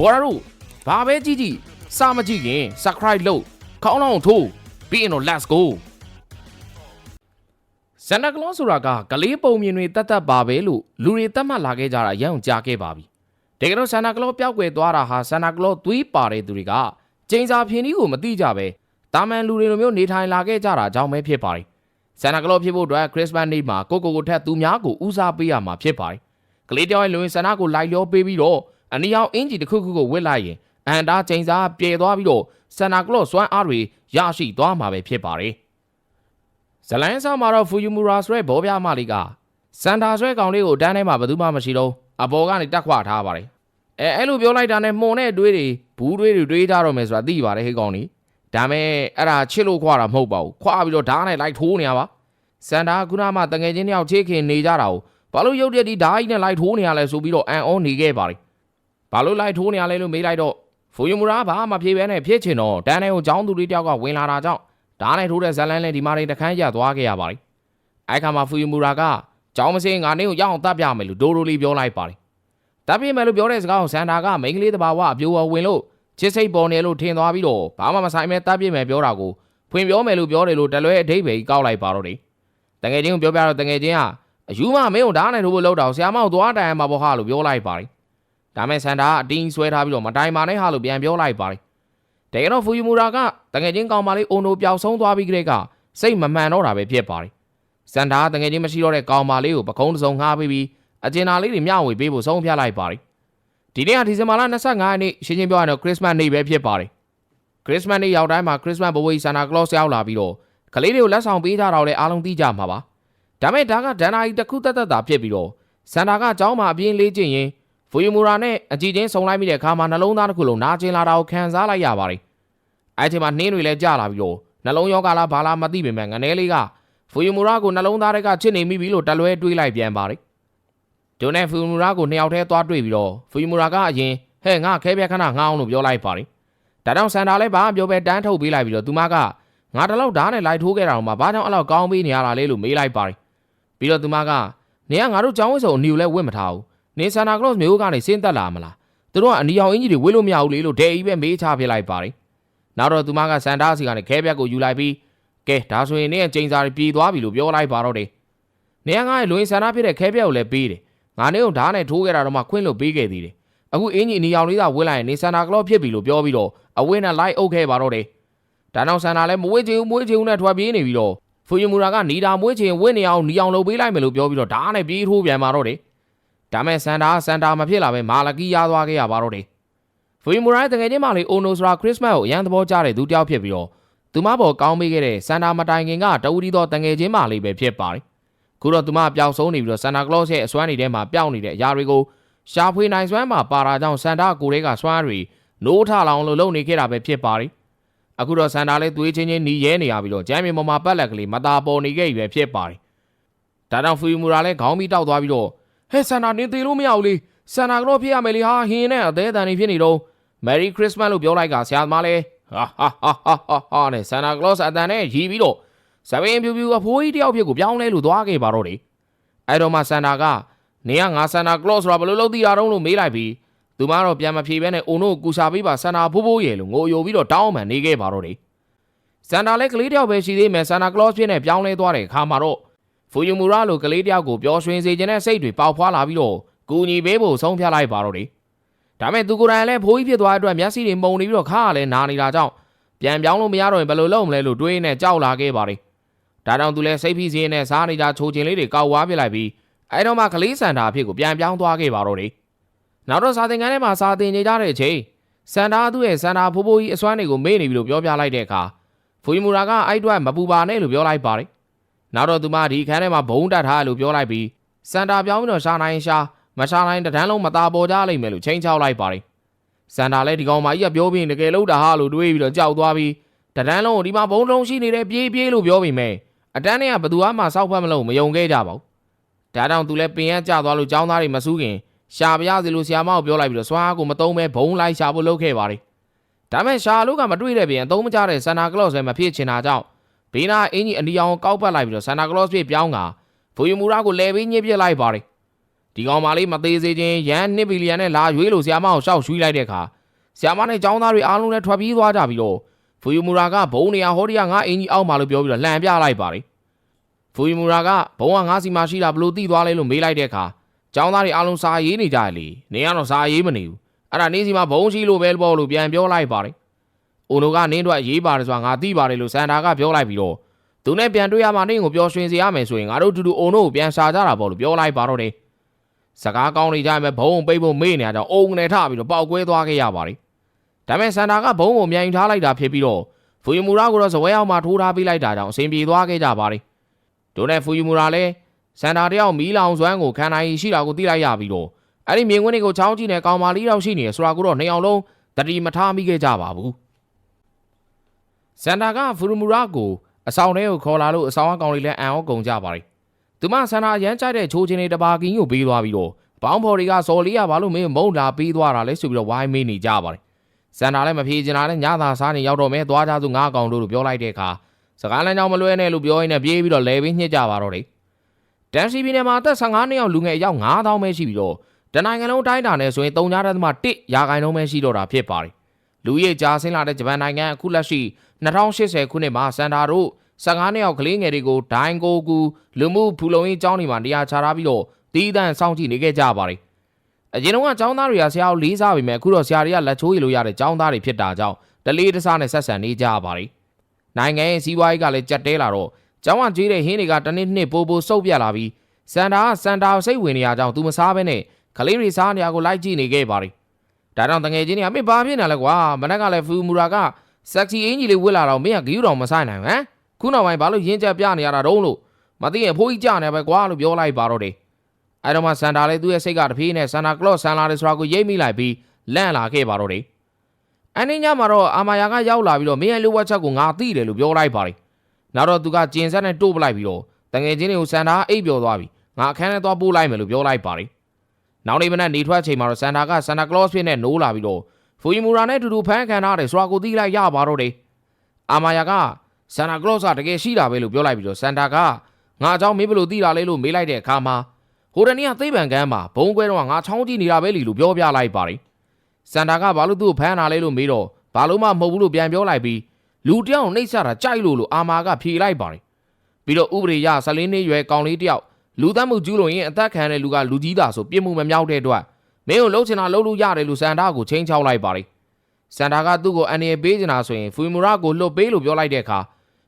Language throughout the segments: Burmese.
ဘော်ရာတို့ဘာပဲကြည့်ကြည့်စာမကြည့်ခင် subscribe လုပ်ခေါင်းလောင်းထိုးပြီးရင်တော့ let's go ဆန်တာကလောဆိုတာကကလေးပုံမြင်တွေတတ်တတ်ပါပဲလို့လူတွေတတ်မှတ်လာခဲ့ကြတာရအောင်ကြားခဲ့ပါပြီတကယ်တော့ဆန်တာကလောပျောက်ကွယ်သွားတာဟာဆန်တာကလောသွေးပါတဲ့သူတွေကကျင်းစာဖြင်းကြီးကိုမသိကြပဲတာမန်လူတွေလိုမျိုးနေထိုင်လာခဲ့ကြတာကြောင့်ပဲဖြစ်ပါတယ်ဆန်တာကလောဖြစ်ဖို့အတွက်ခရစ်စမတ်နေ့မှာကိုကိုကိုထက်သူများကိုဦးစားပေးရမှာဖြစ်ပါတယ်ကလေးတယောက်ရဲ့လူဝင်ဆန္ဒကိုလိုက်လျောပေးပြီးတော့ အနီအောင်အင်ဂျီတစ်ခုခုကိုဝစ်လိုက်ရင်အန်တာကျင်းစာပြေသွားပြီးတော့ဆန်တာကလောစွမ်းအားတွေရရှိသွားမှာပဲဖြစ်ပါတယ်ဇလန်ဆောင်မှာတော့ဖူယူမူရာဆိုတဲ့ဘောပြမလေးကစန်တာဆွဲကောင်လေးကိုတန်းထဲမှာဘယ်သူမှမရှိတော့အပေါ်ကနေတက်ခွာထားပါတယ်အဲအဲ့လိုပြောလိုက်တာနဲ့မှုန်တဲ့အတွေးတွေဘူးတွေးတွေတွေးကြတော့မယ်ဆိုတာသိပါတယ်ဟေးကောင်လေးဒါမဲ့အဲ့ဒါချစ်လို့ခွာတာမဟုတ်ပါဘူးခွာပြီးတော့ဓာတ်နဲ့လိုက်ထိုးနေရပါစန်တာကခုနမှတငယ်ချင်းတယောက်ချေခင်နေကြတာကိုဘာလို့ရုပ်ရက်ဒီဓာတ်ကြီးနဲ့လိုက်ထိုးနေရလဲဆိုပြီးတော့အန်အောနေခဲ့ပါတယ် ဘာလို့လိုက်ထိုးနေရလဲလို့မေးလိုက်တော့ဖူယူမူရာဘာမှမဖြေဘဲနဲ့ဖြစ်ချင်တော့တန်းထဲကိုចောင်းသူလေးတယောက်ကဝင်လာတာကြောင့်ဓာတ်နဲ့ထိုးတဲ့ဇလန်းလည်းဒီမှာနေတခန်းရသွားခဲ့ရပါတယ်။အဲ့ခါမှာဖူယူမူရာကကြောင်းမစင်းငါနေကိုရအောင်တပ်ပြမယ်လို့ဒိုဒိုလေးပြောလိုက်ပါတယ်။တပ်ပြမယ်လို့ပြောတဲ့စကားကိုစန်တာကမိန်းကလေးတစ်ပါးဝအပြိုအဝင်လို့ချစ်စိတ်ပေါ်နေလို့ထင်သွားပြီးတော့ဘာမှမဆိုင်မဲတပ်ပြမယ်ပြောတာကိုဖွင့်ပြောမယ်လို့ပြောတယ်လို့တလွဲအဓိပ္ပာယ်ကောက်လိုက်ပါတော့တယ်။တငယ်ချင်းကိုပြောပြတော့တငယ်ချင်းကအယူမမင်းကိုဓာတ်နဲ့ထိုးဖို့လောက်တော့ဆရာမကိုသွားတိုင်မှာပေါ့ဟာလို့ပြောလိုက်ပါတယ်။ ဒါမဲ့စန်တာကအတင်းဆွဲထားပြီးတော့မတိုင်ပါနဲ့ဟာလို့ပြန်ပြောလိုက်ပါတယ်။တကယ်တော့ဖူယူမူရာကတငယ်ချင်းကောင်မလေးအုံနိုပျောက်ဆုံးသွားပြီးကြတဲ့ကစိတ်မမှန်တော့တာပဲဖြစ်ပါတယ်။စန်တာကတငယ်ချင်းမရှိတော့တဲ့ကောင်မလေးကိုပကုံးတစ်စုံငှားပေးပြီးအကျဉ်းသားလေးတွေမျှဝေပေးဖို့ဆုံးဖြတ်လိုက်ပါတယ်။ဒီနေ့ကဒီဇင်ဘာလ25ရက်နေ့ရှင်းရှင်းပြောရရင်တော့ခရစ်စမတ်နေ့ပဲဖြစ်ပါတယ်။ခရစ်စမတ်နေ့ရောက်တိုင်းမှာခရစ်စမတ်ဘဝီဆန်တာကလော့စ်ရောက်လာပြီးတော့ကလေးတွေကိုလက်ဆောင်ပေးကြတော့လေအားလုံးသိကြမှာပါ။ဒါမဲ့ဒါကဒန်နာကြီးတစ်ခုတက်တက်တာဖြစ်ပြီးတော့စန်တာကကျောင်းမှာအပြင်းလေးကျင့်ရင် ဖူယူမူရာနဲ့အကြည့်ချင်းဆုံလိုက်မိတဲ့အခါမှာနှလုံးသားတစ်ခုလုံးနာကျင်လာတာကိုခံစားလိုက်ရပါတယ်။အဲ့ဒီမှာနှင်းတွေလည်းကျလာပြီးတော့နှလုံးရောဂါလားဘာလားမသိပေမဲ့ငနဲလေးကဖူယူမူရာကိုနှလုံးသားတွေကချစ်နေမိပြီလို့တလွဲတွေးလိုက်ပြန်ပါတယ်။ဒိုနဲ့ဖူယူမူရာကိုနှစ်ယောက်တည်းသွားတွေ့ပြီးတော့ဖူယူမူရာကအရင်ဟဲ့ငါခဲပြက်ခဏငါအောင်လို့ပြောလိုက်ပါတယ်။ဒါကြောင့်စန်တာလည်းဘာမှပြောပဲတန်းထုတ်ပေးလိုက်ပြီးတော့သူမကငါတလောက်ဓာတ်နဲ့လိုက်ထိုးခဲ့တာတော့မှဘာကြောင့်အဲ့လောက်ကောင်းပေးနေရတာလဲလို့မေးလိုက်ပါတယ်။ပြီးတော့သူမကနေကငါတို့ចောင်းဝစ်စုံအနီကိုလည်းဝစ်မထားဘူး။ နေဆန်တာကလော့စ်မျိုးကနေစင်းသက်လာမလား။သူတို့ကအနီအောင်အင်ကြီးတွေဝစ်လို့မရဘူးလေလို့ဒဲကြီးပဲမေးချပြလိုက်ပါတယ်။နောက်တော့သူမကစန်တာစီကနေခဲပြက်ကိုယူလိုက်ပြီးကဲဒါဆိုရင်နင့်ရဲ့ကျင်းစာတွေပြေးသွားပြီလို့ပြောလိုက်ပါတော့တယ်။နေကငါ့ရဲ့လူရင်စန်တာဖြစ်တဲ့ခဲပြက်ကိုလည်းပေးတယ်။ငါနေကိုဓာတ်နဲ့ထိုးခဲ့တာတော့မှခွင့်လို့ပေးခဲ့သေးတယ်။အခုအင်းကြီးအနီရောင်လေးသာဝစ်လိုက်ရင်နေစန်တာကလော့ဖြစ်ပြီလို့ပြောပြီးတော့အဝင်းနဲ့လိုက်အုပ်ခဲ့ပါတော့တယ်။ဒါနောက်စန်တာလည်းမဝစ်ချင်ဘူးမဝစ်ချင်ဘူးနဲ့ထွက်ပြေးနေပြီးတော့ဖူယူမူရာကနီတာမွေးချင်ဝစ်နေအောင်နီအောင်လုပ်ပေးလိုက်မယ်လို့ပြောပြီးတော့ဓာတ်နဲ့ပြေးထိုးပြန်ပါတော့တယ်။ ဒါမဲ့စန်တာစန်တာမဖြစ်လာပဲမာလကီရသွားခဲ့ရပါတော့တယ်။ဖူယီမူရိုင်းတကယ်ချင်းမလေးအိုနိုစရာခရစ်စမတ်ကိုအရန်သဘောကျတဲ့သူတစ်ယောက်ဖြစ်ပြီးတော့သူမပေါ်ကောင်းပေးခဲ့တဲ့စန်တာမတိုင်ခင်ကတဝူဒီသောတငယ်ချင်းမလေးပဲဖြစ်ပါတယ်။ခုတော့သူမပျောက်ဆုံးနေပြီးတော့ဆန်တာကလော့စ်ရဲ့အစွမ်းတွေထဲမှာပျောက်နေတဲ့အရာတွေကိုရှာဖွေနိုင်စွမ်းမှာပါတာကြောင့်ဆန်တာကိုယ်တွေကစွမ်းတွေနိုးထလောင်လို့လုပ်နေခဲ့တာပဲဖြစ်ပါတယ်။အခုတော့ဆန်တာလည်းသွေးချင်းချင်းနီးရဲနေရပြီးတော့ဂျမ်းမြေပေါ်မှာပတ်လက်ကလေးမตาပေါ်နေခဲ့ပြီပဲဖြစ်ပါတယ်။ဒါကြောင့်ဖူယီမူရာလည်းခေါင်းပြီးတောက်သွားပြီးတော့ ဟဲ့ဆန်တာနင်းသေးလို့မရဘူးလေဆန်တာကလော့ဖြစ်ရမယ်လေဟာဟင်းနဲ့အသေးအတန်နေဖြစ်နေတော့ Merry Christmas လို့ပြောလိုက်ကဆရာသမားလဲဟာဟာဟာဟာဟာဟာနဲ့ Santa Claus အတန်နဲ့ရီးပြီးတော့စပင်းပြူပြူအဖိုးကြီးတယောက်ဖြစ်ကိုပြောင်းလဲလို့သွားခဲ့ပါတော့တယ်အဲ့တော့မှ Santa ကနေကငါ Santa Claus ဆိုတာဘယ်လိုလုပ်သိတာတုံးလို့မေးလိုက်ပြီးသူမတော့ပြန်မဖြေဘဲနဲ့အုံတို့ကူစာပေးပါ Santa ဖိုးဖိုးရဲ့လို့ငိုယိုပြီးတော့တောင်းမှန်နေခဲ့ပါတော့တယ် Santa လည်းကလေးတယောက်ပဲရှိသေးမယ် Santa Claus ဖြစ်နေပြောင်းလဲသွားတဲ့အခါမှာတော့ ဖူယူမူရာလိုကလေးတယောက်ကိုပျော်ရွှင်စေခြင်းနဲ့စိတ်တွေပေါက်ဖွာလာပြီးတော့ကူညီပေးဖို့ဆုံးဖြတ်လိုက်ပါတော့တယ်ဒါမဲ့သူကိုယ်တိုင်လည်းဖိုးကြီးဖြစ်သွားတဲ့အတွက်မျက်စိတွေမှုန်နေပြီးတော့ခါကလည်းနာနေတာကြောင့်ပြန်ပြောင်းလို့မရတော့ရင်ဘယ်လိုလုပ်မလဲလို့တွေးနေကြောက်လာခဲ့ပါတယ်။ဒါကြောင့်သူလည်းစိတ်ဖိစီးနဲ့စားနေတာချိုချင်လေးတွေကောက်ဝါးပြလိုက်ပြီးအဲတော့မှကလေးစန်တာအဖြစ်ကိုပြန်ပြောင်းသွားခဲ့ပါတော့တယ်။နောက်တော့စာသင်ခန်းထဲမှာစာသင်နေကြတဲ့အချိန်စန်တာသူ့ရဲ့စန်တာဖိုးဖိုးကြီးအစွမ်းတွေကိုမေ့နေပြီလို့ပြောပြလိုက်တဲ့အခါဖူယီမူရာကအဲ့အတွက်မပူပါနဲ့လို့ပြောလိုက်ပါတယ်။ နောက်တော့သူမဒီခန်းထဲမှာဘုံတက်ထားလို့ပြောလိုက်ပြီးစန်တာပြောင်းပြီးတော့ရှာနိုင်ရှာမရှာနိုင်တန်းလုံးမตาပေါ်ကြလိမ့်မယ်လို့ချိန်ချောက်လိုက်ပါတယ်။စန်တာလည်းဒီကောင်မကြီးကပြောပြီးတကယ်လို့တာဟာလို့တွေးပြီးတော့ကြောက်သွားပြီးတန်းလုံးကိုဒီမှာဘုံလုံးရှိနေတယ်ပြေးပြေးလို့ပြောပြီးမယ်အတန်းနဲ့ကဘသူမှစောက်ဖက်မလို့မယုံခဲ့ကြပါဘူး။ဒါကြောင့်သူလည်းပင်ရကျသွားလို့ចောင်းသားတွေမစူးခင်ရှာပြရစီလို့ဆရာမကိုပြောလိုက်ပြီးတော့စွားကိုမတုံးပဲဘုံလိုက်ရှာဖို့လုပ်ခဲ့ပါတယ်။ဒါမဲ့ရှာလို့ကမတွေ့တဲ့ပြင်အသုံးမကျတဲ့ဆန်တာကလော့စ်ပဲမဖြစ်ချင်တာကြောင့် ဘေးနာအင်ကြီးအနီအောင်ကောက်ပတ်လိုက်ပြီးတော့ဆန်တာကလော့စ်ဖြစ်ပြောင်းကဖူယူမူရာကိုလဲပြီးညှစ်ပစ်လိုက်ပါတယ်။ဒီဒီကောင်မလေးမသေးစေခြင်းရန်2ဘီလီယံနဲ့လာရွေးလို့ဆီယာမအောင်ရှောက်ရွှေ့လိုက်တဲ့အခါဆီယာမနဲ့ចောင်းသားတွေအားလုံးလည်းထွက်ပြေးသွားကြပြီးတော့ဖူယူမူရာကဘုံနေရာဟောဒီယာငါအင်ကြီးအောက်မှာလို့ပြောပြီးတော့လှန်ပြလိုက်ပါတယ်ဖူယူမူရာကဘုံကငါစီမှာရှိတာဘလို့တိသွားလဲလို့မေးလိုက်တဲ့အခါចောင်းသားတွေအားလုံးစာရေးနေကြရလေနေကတော့စာရေးမနေဘူးအဲ့ဒါနေစီမှာဘုံရှိလို့ပဲပေါ့လို့ပြန်ပြောလိုက်ပါတယ် အိုနိုကနင်းတော့ရေးပါတယ်ဆိုတာငါသိပါတယ်လို့စန်တာကပြောလိုက်ပြီးတော့သူနဲ့ပြန်တွေ့ရမှနင်းကိုပျော်ရွှင်စေရမယ်ဆိုရင်ငါတို့တူတူအိုနိုကိုပြန်ရှာကြတာပေါ့လို့ပြောလိုက်ပါတော့တယ်စကားကောင်းနေကြမယ်ဘုံပိတ်ဖို့မေ့နေကြတော့အုံနဲ့ထပြီးတော့ပောက်ကွဲသွားခဲ့ရပါတယ်။ဒါပေမဲ့စန်တာကဘုံကိုမြန်ယူထားလိုက်တာဖြစ်ပြီးတော့ဖူယူမူရာကိုတော့ဇဝဲအောင်မှထိုးထားပေးလိုက်တာကြောင့်အဆင်ပြေသွားခဲ့ကြပါတယ်။ဒိုနဲ့ဖူယူမူရာလည်းစန်တာတယောက်မီးလောင်စွမ်းကိုခံနိုင်ရှိတာကိုသိလိုက်ရပြီးတော့အဲ့ဒီမြင်ကွင်းတွေကိုချောင်းကြည့်နေကောင်မာလေးတော့ရှိနေတယ်ဆိုတာကိုတော့နှစ်အောင်လုံးတတိမထားမိခဲ့ကြပါဘူး။ စန်တာကဖူယူမူရာကိုအဆောင်ထဲကိုခေါ်လာလို့အဆောင်အကောင်လေးလည်းအံ့ဩကုန်ကြပါတယ်။သူမဆန္ဒရမ်းကြိုက်တဲ့ချိုးချင်းတွေတပါကင်းကိုပေးသွားပြီးတော့ဘောင်းဖော်တွေကစော်လေးရပါလို့မင်းမုံလာပေးသွားတာလဲဆိုပြီးတော့ဝိုင်းမေးနေကြပါတယ်။ဆန္ဒလည်းမဖြေချင်တာနဲ့ညသာစားနေရောက်တော့မဲသွားကြသူငါးကောင်တို့လို့ပြောလိုက်တဲ့အခါစကားလမ်းကြောင်းမလွဲနဲ့လို့ပြောရင်းနဲ့ပြေးပြီးတော့လဲပြီးညှစ်ကြပါတော့တယ်။တန်စီပြည်နယ်မှာအသက်15နှစ်အောင်လူငယ်အယောက်9000ပဲရှိပြီးတော့တနိုင်ငံလုံးတိုင်းတာနဲ့ဆိုရင်3.1ရာခိုင်နှုန်းပဲရှိတော့တာဖြစ်ပါတယ်။လူကြီးကြားဆင်းလာတဲ့ဂျပန်နိုင်ငံအခုလက်ရှိ 2080ခုနှစ်မှာစန်တာတို့15နှစ်အောက်ကလေးငယ်တွေကိုဒိုင်ကိုကူလူမှုဖူလုံရေးကျောင်းတွေမှာနေရာချထားပြီးတော့တီးတန့်စောင့်ကြည့်နေခဲ့ကြပါတယ်။အရင်တုန်းကကျောင်းသားတွေကဆရာကိုလေးစားပေမဲ့အခုတော့ဆရာတွေကလက်ချိုးရည်လို့ရတဲ့ကျောင်းသားတွေဖြစ်တာကြောင့်တလေးတစားနဲ့ဆက်ဆံနေကြပါတယ်။နိုင်ငံရဲ့စီးပွားရေးကလည်းကြက်တဲလာတော့ကျောင်းကကြီးတဲ့ဟင်းတွေကတနေ့နှစ်ပိုးပိုးစုပ်ပြတ်လာပြီးစန်တာကစန်တာစိတ်ဝင်နေရကြောင်းသူမစားဘဲနဲ့ကလေးတွေစားနေရကိုလိုက်ကြည့်နေခဲ့ပါတယ်။ဒါကြောင့်တငယ်ချင်းတွေကမင်းဘာဖြစ်နေလဲကွာမနက်ကလည်းဖူမူရာက စက်စီအင်ကြီးလေးဝစ်လာတော့မင်းကဂီယူတော်မဆိုင်နိုင်ဘူးဟမ်ခုနောက်ပိုင်းဘာလို့ရင်းချက်ပြနေရတာတုံးလို့မသိရင်ဖိုးကြီးကြနေပဲကွာလို့ပြောလိုက်ပါတော့တယ်အဲ့တော့မှစန်တာလေးသူ့ရဲ့စိတ်ကတပြေးနဲ့ဆန်တာကလော့ဆန်လာတယ်ဆိုတာကိုရိပ်မိလိုက်ပြီးလန့်လာခဲ့ပါတော့တယ်အနည်းညမှာတော့အာမာယာကရောက်လာပြီးတော့မင်းရဲ့လိုဝက်ချက်ကိုငါသိတယ်လို့ပြောလိုက်ပါတယ်နောက်တော့သူကကျင်ဆက်နဲ့တို့ပလိုက်ပြီးတော့တငယ်ချင်းတွေကိုစန်တာအိပ်ပျော်သွားပြီငါအခန်းထဲသွားပို့လိုက်မယ်လို့ပြောလိုက်ပါတယ်နောက်နေ့မနက်နေထွက်ချိန်မှာတော့စန်တာကဆန်တာကလော့ဖြစ်နဲ့နိုးလာပြီးတော့ ဖူယီမူရာနဲ့အတူတူဖမ်းခံထားတယ်ဆိုတာကိုသိလိုက်ရပါတော့တယ်အာမာယာက ဆန်တာကလော့စ်ကတကယ်ရှိတာပဲလို့ပြောလိုက်ပြီးတော့ဆန်တာကငါအเจ้าမင်းဘယ်လိုသိတာလဲလို့မေးလိုက်တဲ့အခါမှာဟိုတနေ့ကသိပ္ပံကန်းမှာဘုံကွဲတော့ငါချောင်းကြည့်နေတာပဲလီလို့ပြောပြလိုက်ပါတယ်ဆန်တာကဘာလို့သူ့ကိုဖမ်းတာလဲလို့မေးတော့ဘာလို့မှမဟုတ်ဘူးလို့ပြန်ပြောလိုက်ပြီးလူတယောက်နှိပ်စတာကြိုက်လို့လို့အာမာကဖြေလိုက်ပါတယ်ပြီးတော့ဥပဒေရဆလင်းနေရွယ်ကောင်လေးတယောက်လူသတ်မှုကျူးလွန်ရင်အသက်ခံတဲ့လူကလူကြီးတာဆိုပြစ်မှုမမြောက်တဲ့အတွက် မင်းကိုလှုပ်ချင်တာလှုပ်လို့ရတယ်လို့ဆန်တာကိုချင်းချောက်လိုက်ပါတယ်ဆန်တာကသူ့ကိုအန်ရပေးချင်တာဆိုရင်ဖူမူရာကိုလှုပ်ပေးလို့ပြောလိုက်တဲ့အခါ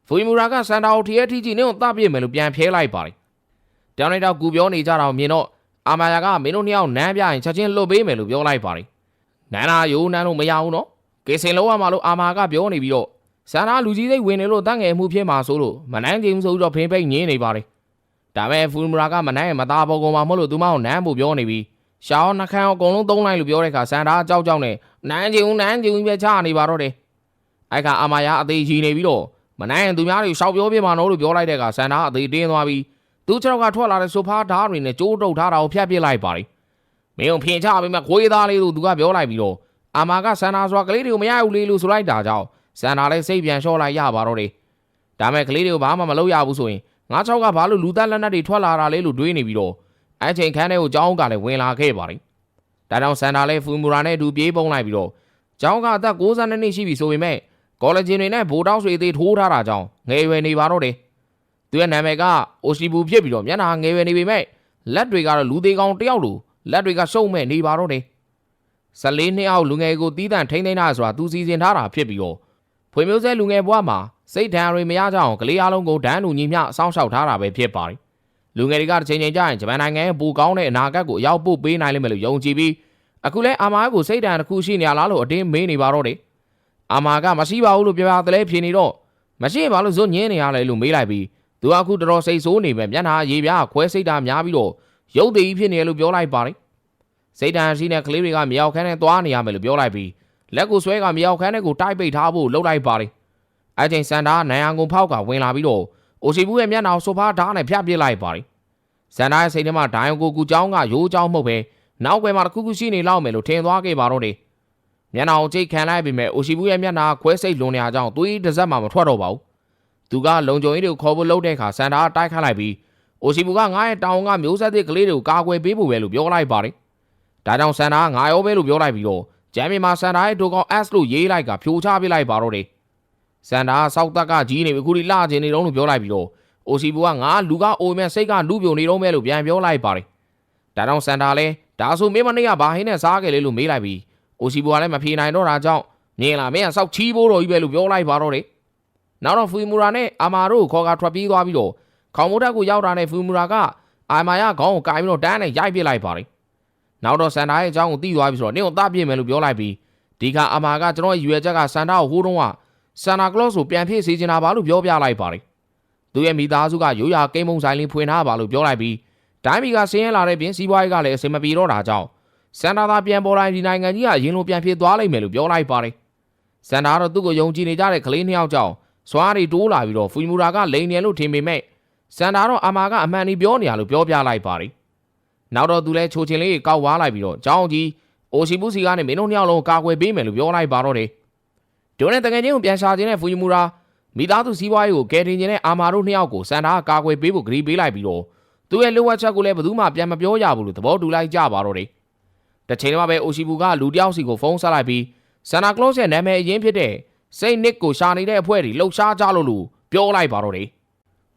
ဖူမူရာကစန်တာကိုထီရဲထီကြီးနင်းကိုတပြစ်မယ်လို့ပြန်ဖျဲလိုက်ပါတယ်။တောင်းလိုက်တော့ကူပြောနေကြတာကိုမြင်တော့အာမာယာကမင်းတို့နှစ်ယောက်နမ်းပြရင်ချက်ချင်းလွတ်ပေးမယ်လို့ပြောလိုက်ပါတယ်။နန်းနာယိုးနန်းလို့မရဘူးနော်။ကေစင်လုံးရမှာလို့အာမာကပြောနေပြီးတော့စန်တာလူကြီးစိတ်ဝင်နေလို့တန့်ငယ်မှုဖြစ်မှာဆိုလို့မနှမ်းချင်းဆိုပြီးတော့ဖင်းပိတ်ငင်းနေပါတယ်။ဒါပေမဲ့ဖူမူရာကမနှမ်းရင်မသားပေါ်ကောင်မှာမဟုတ်လို့သူမအောင်နမ်းဖို့ပြောနေပြီး ရှောင်းနှခမ်းအကုန်လုံးသုံးလိုက်လို့ပြောတဲ့အခါစန်တာကြောက်ကြောက်နဲ့နမ်းချင်းနမ်းချင်းပဲချနေပါတော့တယ်။အဲ့ခါအာမာယာအသေးကြီးနေပြီးတော့မနိုင်ရင်သူများတွေရှောက်ပြောပြမှာနော်လို့ပြောလိုက်တဲ့ကစန်တာအသေးတင်းသွားပြီးသူခြေထောက်ကထွက်လာတဲ့ဆိုဖာဓာတ်တွေနဲ့ကြိုးတုပ်ထားတာကိုဖျက်ပစ်လိုက်ပါတယ်မင်းကိုဖင်ချပေးမဲ့ခွေးသားလေးလို့သူကပြောလိုက်ပြီးတော့အာမာကစန်တာဆိုတာကလေးတွေကိုမရဘူးလေလို့ဆိုလိုက်တာကြောင့်စန်တာလည်းစိတ်ပြန်လျှော့လိုက်ရပါတော့တယ်ဒါမဲ့ကလေးတွေကိုဘာမှမလုပ်ရဘူးဆိုရင်ငါးချောက်ကဘာလို့လူသားလက်နက်တွေထွက်လာတာလဲလို့တွေးနေပြီးတော့ အဲ့ချိန်ခန်းထဲကိုကျောင်းကလည်းဝင်လာခဲ့ပါတယ်ဒါကြောင့်စန်တာလည်းဖူမူရာနဲ့အတူပြေးပုံလိုက်ပြီးတော့ကျောင်းကအသက်62နှစ်ရှိပြီဆိုပေမဲ့ကော်လဂျင်တွေနဲ့ဗိုလ်တောက်ဆွေသေးထိုးထားတာကြောင့်ငယ်ရွယ်နေပါတော့တယ်။သူရဲ့နာမည်ကအိုရှိဘူဖြစ်ပြီးတော့မျက်နှာငယ်ရွယ်နေပေမဲ့လက်တွေကတော့လူသေးကောင်တယောက်လိုလက်တွေကရှုံမဲ့နေပါတော့တယ်။14နှစ်အောက်လူငယ်ကိုတီးတန့်ထိမ့်သိမ်းတာဆိုတာသူစီစဉ်ထားတာဖြစ်ပြီးတော့ဖွေမျိုးစဲလူငယ်ဘဝမှာစိတ်ဓာတ်တွေမရကြအောင်ကလေးအလုံးကိုဒန်းလူညီမျှစောင့်ရှောက်ထားတာပဲဖြစ်ပါတယ်။ လူငယ်တွေကတစ်ချိန်ချိန်ကြာရင်ဂျပန်နိုင်ငံရဲ့ပူကောင်းတဲ့အနာဂတ်ကိုအရောက်ပို့ပေးနိုင်လိမ့်မယ်လို့ယုံကြည်ပြီးအခုလဲအာမားကိုစိတ်ဓာတ်တစ်ခုရှိနေရလားလို့အတင်းမေးနေပါတော့တယ်။အာမာကမရှိပါဘူးလို့ပြောပြတယ်ဖြေနေတော့မရှိဘာလို့ဇွတ်ညင်းနေရလဲလို့မေးလိုက်ပြီးသူကအခုတော်တော်စိတ်ဆိုးနေပဲမျက်နှာရေပြားခွဲစိတ်ဓာတ်များပြီးတော့ရုပ်တည်ကြီးဖြစ်နေတယ်လို့ပြောလိုက်ပါတယ်စိတ်ဓာတ်ရှိတဲ့ကလေးတွေကမြောက်ခန်းနဲ့သွားနေရမယ်လို့ပြောလိုက်ပြီးလက်ကိုဆွဲကမြောက်ခန်းနဲ့ကိုတိုက်ပိတ်ထားဖို့လှုပ်လိုက်ပါတယ်အဲချိန်စန်တာနိုင်အောင်ကုန်ဖောက်ကဝင်လာပြီးတော့ အိုစီဘူးရဲ့မျက်နှာကိုဆိုဖာဓာတ်နဲ့ဖျက်ပစ်လိုက်ပါတယ်စန်တာရဲ့စိတ်ထဲမှာဒိုင်ကိုကူချောင်းကရိုးချောင်းမဟုတ်ပဲနောက်ွယ်မှာတစ်ခုခုရှိနေလောက်မယ်လို့ထင်သွားခဲ့ပါတော့တယ်မျက်နှာကိုကြိတ်ခံလိုက်ပြီမဲ့အိုရှိဘူးရဲ့မျက်နှာခွဲစိတ်လွန်နေအောင်သွေးတစ်စက်မှမထွက်တော့ပါဘူးသူကလုံကြုံရေးတွေကိုခေါ်ဖို့လှုပ်တဲ့အခါစန်တာကတိုက်ခတ်လိုက်ပြီးအိုစီဘူကငါရဲ့တောင်ကမျိုးဆက်သစ်ကလေးတွေကိုကာကွယ်ပေးဖို့ပဲလို့ပြောလိုက်ပါတယ်။ဒါကြောင့်ဆန်တာကငါရောပဲလို့ပြောလိုက်ပြီးတော့ဂျမ်မီမှာဆန်တာရဲ့ဒိုကောင် S လို့ရေးလိုက်ကဖြိုချပစ်လိုက်ပါတော့တယ်။ ဆန်တာကစောက်တက်ကကြီးနေပြီခုဒီလှချင်နေတော့လို့ပြောလိုက်ပြီးတော့အိုစီဘူကငါလူကအိုမဲ့စိတ်ကလူပြိုနေတော့မဲလို့ပြန်ပြောလိုက်ပါတယ်။ဒါကြောင့်ဆန်တာလည်းဒါဆိုမင်းမနေ့ကဘာဟင်းနဲ့စားခဲ့လေလို့မေးလိုက်ပြီးအိုစီဘူကလည်းမဖြေနိုင်တော့တာကြောင့်မြင်လာမင်းကစောက်ချီးဖို့တော့ကြီးပဲလို့ပြောလိုက်ပါတော့တယ်။နောက်တော့ဖူမူရာနဲ့အာမာတို့ကိုခေါ်ကထွက်ပြေးသွားပြီးတော့ခေါင်မိုးတက်ကိုရောက်တာနဲ့ဖူမူရာကအာမာရခေါင်းကိုကိုင်ပြီးတော့တန်းနဲ့ရိုက်ပစ်လိုက်ပါတယ်။နောက်တော့ဆန်တာရဲ့အကြောင်းကိုသိသွားပြီးဆိုတော့နင့်ကိုတပြစ်မယ်လို့ပြောလိုက်ပြီးဒီခါအာမာကကျွန်တော်ရဲ့ရွယ်ချက်ကဆန်တာကိုဟိုးတုန်းက ဆန်တာကလော့ဆိုပြန်ဖြည့်စေချင်တာပါလို့ပြောပြလိုက်ပါတယ်။သူရဲ့မိသားစုကရိုးရာကိန်းမုံဆိုင်လေးဖွင့်ထားပါလို့ပြောလိုက်ပြီးဒိုင်းမီကဆင်းရဲလာတဲ့ပြင်စီးပွားရေးကလည်းအဆင်မပြေတော့တာကြောင့်စန်တာသာပြန်ပေါ်လာရင်ဒီနိုင်ငံကြီးကအရင်လိုပြန်ဖြစ်သွားလိမ့်မယ်လို့ပြောလိုက်ပါတယ်။စန်တာကတော့သူ့ကိုယုံကြည်နေကြတဲ့ကလေးနှစ်ယောက်ကြောင့်စွားရီတိုးလာပြီးတော့ဖူမူရာကလိန်နေလို့ထင်ပေမဲ့စန်တာတော့အမာကအမှန်ဒီပြောနေရလို့ပြောပြလိုက်ပါတယ်။နောက်တော့သူလည်းချိုချင်လေးကောက်ဝါလိုက်ပြီးတော့ကြောင်းကြီးအိုစီပူစီကနေမင်းတို့နှစ်ယောက်လုံးကာကွယ်ပေးမယ်လို့ပြောလိုက်ပါတော့တယ်။ ဒိုနဲ့တကယ်ချင်းကိုပြန်ရှာခြင်းနဲ့ဖူမူရာမိသားစုစီးပွားရေးကိုကယ်တင်ခြင်းနဲ့အာမာတို့နှစ်ယောက်ကိုစန်တာကကာကွယ်ပေးဖို့ဂရီပေးလိုက်ပြီးတော့သူ့ရဲ့လိုဝက်ချက်ကိုလည်းဘယ်သူမှပြန်မပြောရဘူးလို့သဘောတူလိုက်ကြပါတော့တယ်။တစ်ချိန်တည်းမှာပဲအိုရှိဘူကလူတယောက်စီကိုဖုန်းဆက်လိုက်ပြီးဆန်တာကလော့ရဲ့နာမည်အရင်ဖြစ်တဲ့စိတ်နစ်ကိုရှာနေတဲ့အဖွဲ့တွေလှုပ်ရှားကြလို့လို့ပြောလိုက်ပါတော့တယ်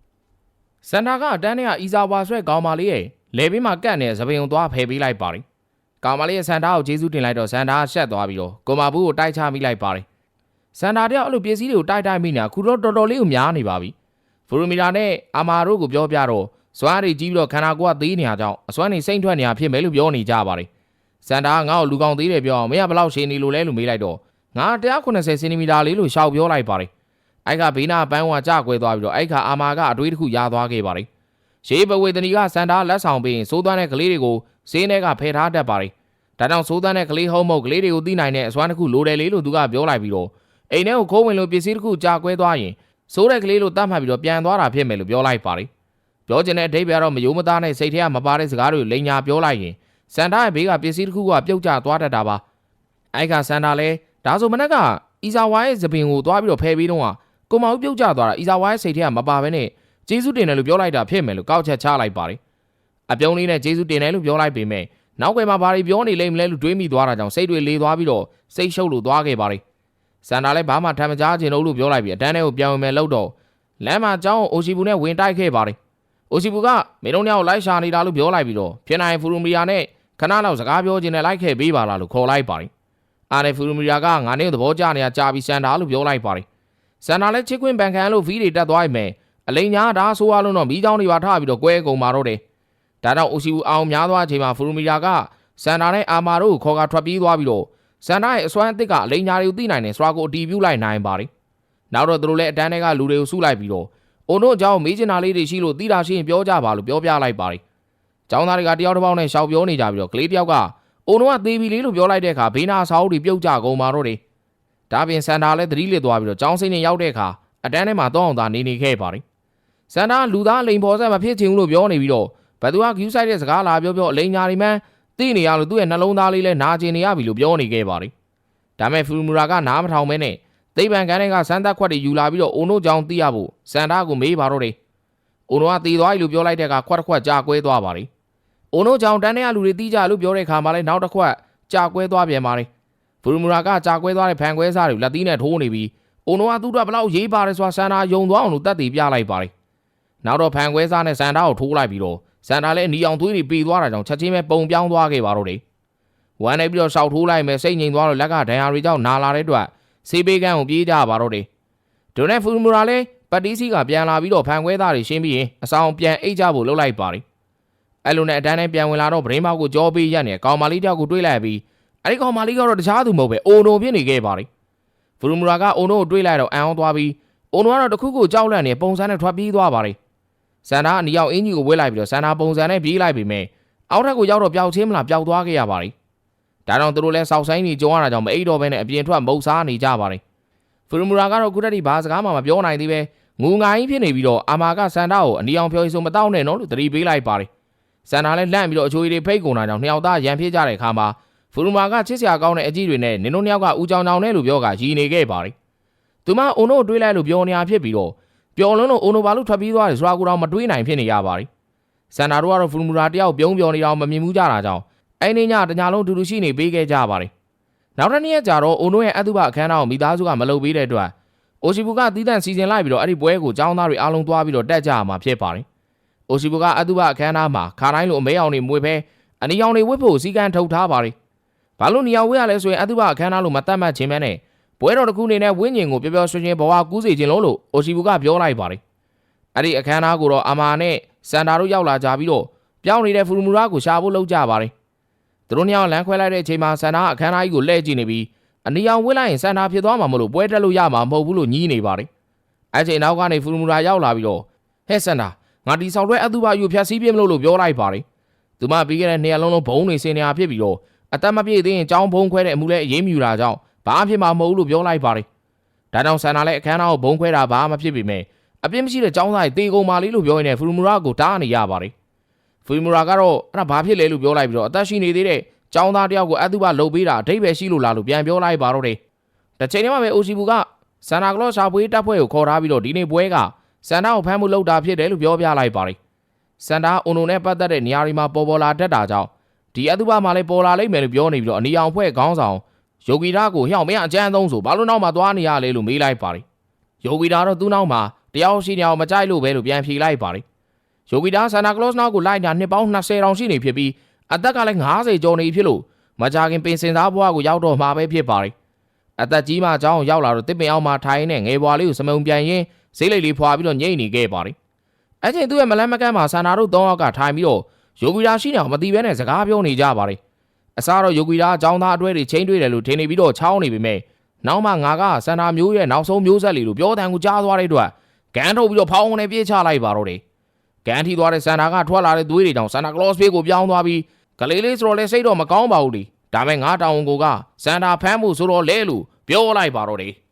။စန်တာကအတန်းထဲကအီဇာဝါဆွဲကောင်မလေးရဲ့လေဘေးမှာကန့်နေတဲ့သပင်ကိုသွားဖယ်ပေးလိုက်ပါတယ်။ကောင်မလေးရဲ့ဆန်တာကိုကျေးဇူးတင်လိုက်တော့ဆန်တာကရှက်သွားပြီးတော့ကိုမာဘူးကိုတိုက်ချမိလိုက်ပါတယ်။ ဆန်တာတယောက်အဲ့လိုပစ္စည်းတွေကိုတိုက်တိုက်မိနေတာခုတော့တော်တော်လေးကိုများနေပါပြီ။ဖူရူမီတာနဲ့အာမာတို့ကိုပြောပြတော့စွမ်းရည်ကြီးပြီးတော့ခန္ဓာကိုယ်ကသေးနေရကြောင်းအစွမ်းနေစိမ့်ထွက်နေရဖြစ်မယ်လို့ပြောနေကြပါတယ်။စန်တာကငါ့ကိုလူကောင်သေးတယ်ပြောအောင်မင်းကဘယ်လောက်ရှည်နေလို့လဲလို့မေးလိုက်တော့ငါ180စင်တီမီတာလေးလို့ရှောက်ပြောလိုက်ပါတယ်။အိုက်ကဘေးနာပန်းဝါကြကွဲသွားပြီးတော့အိုက်ကအာမာကအတွေးတစ်ခုရသွားခဲ့ပါတယ်။ရှေးဘဝေတနီကစန်တာလက်ဆောင်ပေးရင်စိုးသွမ်းတဲ့ကလေးတွေကိုဈေးထဲကဖယ်ထားတတ်ပါတယ်။ဒါကြောင့်စိုးသွမ်းတဲ့ကလေးဟုံးမုတ်ကလေးတွေကိုသိနိုင်တဲ့အစွမ်းတစ်ခုလိုတယ်လေလို့သူကပြောလိုက်ပြီးတော့ အိမ်ထဲကိုခိုးဝင်လို့ပစ္စည်းတစ်ခုကြာကွဲသွားရင်စိုးတဲ့ကလေးလို့တတ်မှတ်ပြီးတော့ပြန်သွားတာဖြစ်မယ်လို့ပြောလိုက်ပါတယ်။ပြောချင်တဲ့အဓိပ္ပာယ်တော့မယိုးမသားနဲ့စိတ်ထဲကမပါတဲ့စကားတွေလိန်ညာပြောလိုက်ရင်စန်တာရဲ့ဘေးကပစ္စည်းတစ်ခုကပြုတ်ကျသွားတတ်တာပါ။အိုက်ကစန်တာလဲဒါဆိုမနက်ကအီဇာဝါရဲ့သပင်ကိုသွားပြီးတော့ဖယ်ပြီးတော့ကိုမောင်ပြုတ်ကျသွားတာအီဇာဝါရဲ့စိတ်ထဲကမပါဘဲနဲ့ကျေးဇူးတင်တယ်လို့ပြောလိုက်တာဖြစ်မယ်လို့ကောက်ချက်ချလိုက်ပါတယ်။အပြုံးလေးနဲ့ကျေးဇူးတင်တယ်လို့ပြောလိုက်ပေမဲ့နောက်ွယ်မှာဘာတွေပြောနေလိမ့်မလဲလို့တွေးမိသွားတာကြောင့်စိတ်တွေလေသွားပြီးတော့စိတ်ရှုပ်လို့သွားခဲ့ပါတယ်။ ။စန္ဒာလည်းဘာမှထမ်းမကြားချင်လို့လို့ပြောလိုက်ပြီးအတန်းထဲကိုပြန်ဝင်မယ်လို့တော့လမ်းမှာကျောင်းအိုစီဘူးနဲ့ဝင်တိုက်ခဲ့ပါတယ်။အိုစီဘူးကမေလုံးယောက်လိုက်ရှာနေတာလို့ပြောလိုက်ပြီးတော့ဖြစ်နိုင်ဖူရူမီယာနဲ့ခဏလောက်စကားပြောချင်တဲ့လိုက်ခဲ့ပေးပါလားလို့ခေါ်လိုက်ပါတယ်။အာနေဖူရူမီယာကငါနဲ့သဘောကျနေရကြာပြီးစန္ဒာလို့ပြောလိုက်ပါတယ်။စန္ဒာလည်းချစ်ခွင်းဘန်ခံလို့ဗီးတွေတက်သွားပြီ။အလိန်ညာဒါဆိုရလို့တော့မိချောင်းတွေပါထပြီးတော့ကွဲကုန်ပါတော့တယ်။ဒါတော့အိုစီဘူးအောင်များသွားချိန်မှာဖူရူမီယာကစန္ဒာနဲ့အာမာတို့ကိုခေါ်ကထွက်ပြေးသွားပြီးတော့ စန်တာရဲ့အစွမ်းအသစ်ကအလိန်ညာတွေကိုသိနိုင်တယ်ဆိုတာကိုအတီးပြုလိုက်နိုင်ပါတယ်။နောက်တော့သူတို့လည်းအတန်းတွေကလူတွေကိုစုလိုက်ပြီးတော့အိုတို့အကြောင်းမေးချင်တာလေးတွေရှိလို့သိတာရှိရင်ပြောကြပါလို့ပြောပြလိုက်ပါတယ်။ကျောင်းသားတွေကတယောက်တစ်ပေါက်နဲ့ရှောက်ပြောနေကြပြီးတော့ကလေးတယောက်ကအိုတို့ကသေးပြီလေးလို့ပြောလိုက်တဲ့အခါဘေးနာဆောက်တွေပြုတ်ကြကုန်ပါတော့တယ်။ဒါပြင်စန်တာလည်းသတိလစ်သွားပြီးတော့ကျောင်းစိမ့်နဲ့ရောက်တဲ့အခါအတန်းထဲမှာတော့အောင်သာနေနေခဲ့ပါတယ်။စန်တာလူသားလိန်ပေါ်ဆက်မဖြစ်ချင်ဘူးလို့ပြောနေပြီးတော့ဘသူကဂယူးဆိုင်တဲ့စကားလာပြောပြောအလိန်ညာတွေမှန်း သိနေရလို့သူ့ရဲ့နှလုံးသားလေးလည်းနာကျင်နေရပြီလို့ပြောနေခဲ့ပါတယ်။ဒါမဲ့ဖူမူရာကနားမထောင်မဲနဲ့သိပ္ပံကန်းတွေကစမ်းသပ်ခွက်တွေယူလာပြီးတော့အိုနိုကြောင်သိရဖို့စန်တာကိုမေးပါတော့တယ်။အိုနိုကတည်သွားပြီလို့ပြောလိုက်တဲ့အခါခွက်တစ်ခွက်ကြာကွဲသွားပါတယ်။အိုနိုကြောင်တန်းတဲ့လူတွေသိကြလို့ပြောတဲ့အခါမှာလည်းနောက်တစ်ခွက်ကြာကွဲသွားပြန်ပါတယ်။ဖူမူရာကကြာကွဲသွားတဲ့ဖန်ခွဲစားတွေလက်သီးနဲ့ထိုးနေပြီးအိုနိုကသူ့အတွက်ဘလောက်ရေးပါတယ်ဆိုတာစန်တာယုံသွားအောင်လို့တတ်တည်ပြလိုက်ပါတယ်။နောက်တော့ဖန်ခွဲစားနဲ့စန်တာကိုထိုးလိုက်ပြီးတော့ စန်တာလည်းအနီအောင်သွေးတွေပေသွားတာကြောင့်ချက်ချင်းပဲပုံပြောင်းသွားခဲ့ပါတော့တယ်။ဝမ်းနေပြီးတော့ရှောက်ထိုးလိုက်မယ်စိတ်ငြိမ်သွားတော့လက်ကဒဏ်ရာတွေကြောင့်နာလာတဲ့အတွက်ဆေးပေးကန်းကိုပြေးကြပါတော့တယ်။ဒိုနဲ့ဖူမူရာလည်းပတ်တီးစီကပြန်လာပြီးတော့ဖန်ခွဲသားတွေရှင်းပြီးရင်အဆောင်ပြန်အိတ်ကြဖို့လှုပ်လိုက်ပါတယ်။အဲ့လိုနဲ့အတန်းနဲ့ပြန်ဝင်လာတော့ဗရင်းမောက်ကိုကြောပေးရက်နေကောင်မလေးတယောက်ကိုတွေးလိုက်ပြီးအဲ့ဒီကောင်မလေးကတော့တခြားသူမဟုတ်ပဲအိုနိုဖြစ်နေခဲ့ပါတယ်။ဖူမူရာကအိုနိုကိုတွေးလိုက်တော့အံအောင်သွားပြီးအိုနိုကတော့တခုခုကြောက်လန့်နေပုံစံနဲ့ထွက်ပြေးသွားပါတယ်။ စန္ဒာအနီရောက်အင်ကြီးကိုဝဲလိုက်ပြီးတော့စန္ဒာပုံစံနဲ့ပြေးလိုက်ပြီးမြဲအောက်ထပ်ကိုရောက်တော့ပျောက်ချင်းမလားပျောက်သွားခဲ့ရပါတယ်။ဒါကြောင့်သူတို့လည်းစောက်ဆိုင်ကြီးကြုံရတာကြောင့်မအိတ်တော့ဘဲနဲ့အပြင်ထွက်မုတ်စားနေကြပါတယ်။ဖူရမူရာကတော့ခုတည်းဒီဘာစကားမှမပြောနိုင်သေးပဲငူငိုင်းဖြစ်နေပြီးတော့အာမာကစန္ဒာကိုအနီအောင်ပြောရေးဆိုမတောင်းနဲ့နော်လို့တတိပေးလိုက်ပါတယ်။စန္ဒာလည်းလန့်ပြီးတော့အချိုးရီတွေဖိတ်ကုန်တာကြောင့်နှစ်ယောက်သားရန်ဖြစ်ကြတဲ့အခါမှာဖူရမူရာကချစ်စရာကောင်းတဲ့အကြည့်တွေနဲ့နင်တို့နှစ်ယောက်ကဦးကြောင်ကြောင်နဲ့လို့ပြောကရီနေခဲ့ပါတယ်။သူမအုံတို့တွေးလိုက်လို့ပြောနေရဖြစ်ပြီးတော့ ပျော်လွန်းလို့အုံတို့ဘာလို့ထွက်ပြေးသွားတယ်ဆိုတာကိုတော့မတွေးနိုင်ဖြစ်နေရပါတယ်ဆန်တာတို့ကတော့ဖူမူရာတယောက်ပြုံးပြော်နေတာကိုမမြင်မှုကြတာကြောင့်အဲ့ဒီညတညလုံးအတူတူရှိနေပေးခဲ့ကြပါတယ်နောက်တစ်နေ့ရက်ကျတော့အိုနိုရဲ့အတုပအခမ်းအနားကိုမိသားစုကမလုပ်ပေးတဲ့အတွက်အိုရှိဘူကတီးတန့်စီစဉ်လိုက်ပြီးတော့အဲ့ဒီပွဲကိုចောင်းသားတွေအားလုံးသွားပြီးတော့တက်ကြရမှာဖြစ်ပါတယ်အိုရှိဘူကအတုပအခမ်းအနားမှာခါတိုင်းလိုအမဲအောင်တွေမွေဖဲအနီအောင်တွေဝတ်ဖို့စီကံထုတ်ထားပါတယ်ဘာလို့နီအောင်ဝတ်ရလဲဆိုရင်အတုပအခမ်းအနားလိုမတတ်မှတ်ခြင်းပဲနဲ့ ပွဲတော်တစ်ခုအနေနဲ့ဝင်းကျင်ကိုပျော်ပျော်ရွှင်ရွှင်ဘဝကူးစေခြင်းလို့လို့အိုရှိဘူကပြောလိုက်ပါတယ်အဲ့ဒီအခမ်းအနားကိုတော့အာမာနဲ့စန်တာတို့ရောက်လာကြပြီးတော့ပြောင်းနေတဲ့ဖူမူရာကိုရှာဖို့လုပ်ကြပါတယ်။သူတို့ညောင်လမ်းခွဲလိုက်တဲ့အချိန်မှာစန်တာကအခမ်းအနားကြီးကိုလှည့်ကြည့်နေပြီးအနီအောင်ဝစ်လိုက်ရင်စန်တာဖြစ်သွားမှာမလို့ပွဲတက်လို့ရမှာမဟုတ်ဘူးလို့ညည်းနေပါတယ်။အဲ့ချိန်နောက်ကနေဖူမူရာရောက်လာပြီးတော့ဟဲ့စန်တာငါဒီဆောင်ရွက်အတူပါယူဖြတ်စည်းပြမလို့လို့ပြောလိုက်ပါတယ်။သူမပြီးခဲ့တဲ့နေရာလုံးလုံးဘုံတွေစင်နေတာဖြစ်ပြီးတော့အသက်မပြည့်သေးရင်ចောင်းဘုံခွဲတဲ့အမှုလဲအရေးမြူတာကြောင့် ဘာအဖြစ်မှမဟုတ်ဘူးလို့ပြောလိုက်ပါတယ်။ဒါကြောင့်စန်တာလည်းအခမ်းအနားကိုဘုံခွဲတာဘာမှဖြစ်ပေမဲ့အပြင်းမရှိတဲ့ចောင်းသားတွေတေကုန်ပါလေလို့ပြောရင်းနဲ့ဖူမူရာကိုတားနေရပါတယ်ဖူမူရာကတော့အဲ့ဒါဘာဖြစ်လဲလို့ပြောလိုက်ပြီးတော့အသက်ရှိနေသေးတဲ့ចောင်းသားတယောက်ကိုအတုပလုပ်ပေးတာအဓိပ္ပာယ်ရှိလို့လားလို့ပြန်ပြောလိုက်ပါတော့တယ်တစ်ချိန်တည်းမှာပဲအိုစီဘူကဆန်တာကလော့ရှာဖွေးတပ်ဖွဲ့ကိုခေါ်ထားပြီးတော့ဒီနေ့ပွဲကစန်တာကိုဖမ်းမှုလုပ်တာဖြစ်တယ်လို့ပြောပြလိုက်ပါတယ်စန်တာအွန်နိုနဲ့ပတ်သက်တဲ့နေရာတွေမှာပေါ်ပေါ်လာတတ်တာကြောင့်ဒီအတုပမှာလည်းပေါ်လာလိမ့်မယ်လို့ပြောနေပြီးတော့အနီအောင်ဖွဲ့ခေါင်းဆောင် ယောဂီရာကိုဟျောက်မင်းအကျန်းသုံးဆိုဘာလို့နောက်မှသွားနေရလဲလို့မေးလိုက်ပါတယ်ယောဂီရာတော့သူ့နောက်မှာတယောက်ရှိနေအောင်မကြိုက်လို့ပဲလို့ပြန်ဖြေလိုက်ပါတယ်။ယိုဂီတာဆန်တာကလော့စ်နောက်ကိုလိုက်တာနှစ်ပေါင်း20တောင်ရှိနေဖြစ်ပြီးအသက်ကလည်း90ကျော်နေဖြစ်လို့မကြခင်ပင်စင်သားဘွားကိုရောက်တော့မှာပဲဖြစ်ပါတယ်။အသက်ကြီးမှအကြောင်းရောက်လာတော့တစ်ပင်အောင်မှထိုင်နေငယ်ဘွားလေးကိုစမုံပြန်ရင်းဈေးလိတ်လေးဖွာပြီးတော့ညိတ်နေခဲ့ပါတယ်။အဲ့ချိန်သူ့ရဲ့မလန်းမကန်းမှာဆန်တာတို့၃ယောက်ကထိုင်ပြီးတော့ယိုဂီတာရှိနေအောင်မသိဘဲနဲ့စကားပြောနေကြပါတယ်။ အစားတော့ယိုဂီတာအကြောင်းသားအတွဲတွေချင်းတွေ့တယ်လို့ထင်နေပြီးတော့ချောင်းနေပေမဲ့နောက်မှငါကဆန်တာမျိုးရဲ့နောက်ဆုံးမျိုးဆက်လေးလို့ပြောတဲ့ကူကြားသွားတဲ့အတွက်ကန်ထုတ်ပြီးတော့ဖောင်းကနေပြေးချလိုက်ပါတော့တယ်။ကန်ထီသွားတဲ့ဆန်တာကထွက်လာတဲ့သွေးတွေတောင်ဆန်တာကလော့စ်ဖေးကိုပြောင်းသွားပြီးကလေးလေးဆိုတော့လဲစိတ်တော့မကောင်းပါဘူးလေ။ဒါမဲ့ငါတောင်ကိုကဆန်တာဖမ်းမှုဆိုတော့လဲလို့ပြောလိုက်ပါတော့တယ်။